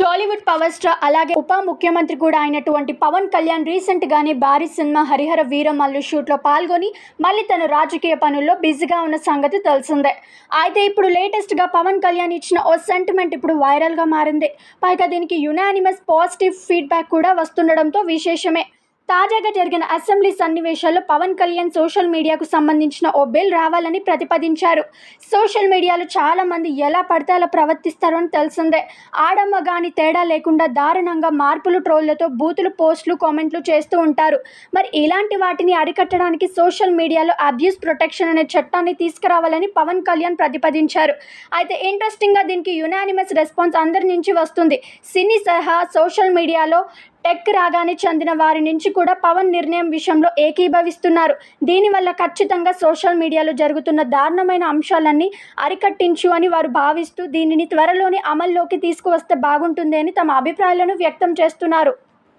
Tollywood power star అలాగే ఉప ముఖ్యమంత్రి కూడా అయినటువంటి పవన్ కళ్యాణ్ రీసెంట్ గానే భారీ సినిమా హరిహర వీరమల్లు షూట్లో పాల్గొని మళ్ళీ తన రాజకీయ పనుల్లో బిజీగా ఉన్న సంగతి తెలిసిందే. అయితే ఇప్పుడు లేటెస్ట్గా పవన్ కళ్యాణ్ ఇచ్చిన ఓ సెంటిమెంట్ ఇప్పుడు వైరల్గా మారింది. పైగా దీనికి యునానిమస్ పాజిటివ్ ఫీడ్బ్యాక్ కూడా వస్తుండడంతో విశేషమే. తాజాగా జరిగిన అసెంబ్లీ సన్నివేశాల్లో పవన్ కళ్యాణ్ సోషల్ మీడియాకు సంబంధించిన ఓ బిల్ రావాలని ప్రతిపాదించారు. సోషల్ మీడియాలో చాలామంది ఎలా పడితే అలా ప్రవర్తిస్తారో అని తెలిసిందే. ఆడమ్మ కానీ తేడా లేకుండా దారుణంగా మార్పులు ట్రోళ్ళతో బూతులు పోస్టులు కామెంట్లు చేస్తూ ఉంటారు. మరి ఇలాంటి వాటిని అరికట్టడానికి సోషల్ మీడియాలో అబ్యూస్ ప్రొటెక్షన్ అనే చట్టాన్ని తీసుకురావాలని పవన్ కళ్యాణ్ ప్రతిపాదించారు. అయితే ఇంట్రెస్టింగ్గా దీనికి యునానిమస్ రెస్పాన్స్ అందరి నుంచి వస్తుంది. సినీ సహా సోషల్ మీడియాలో టెక్ రాగానే చెందిన వారి నుంచి కూడా పవన్ నిర్ణయం విషయంలో ఏకీభవిస్తున్నారు. దీనివల్ల ఖచ్చితంగా సోషల్ మీడియాలో జరుగుతున్న దారుణమైన అంశాలన్నీ అరికట్టించు అని వారు భావిస్తూ దీనిని త్వరలోనే అమల్లోకి తీసుకువస్తే బాగుంటుంది అని తమ అభిప్రాయాలను వ్యక్తం చేస్తున్నారు.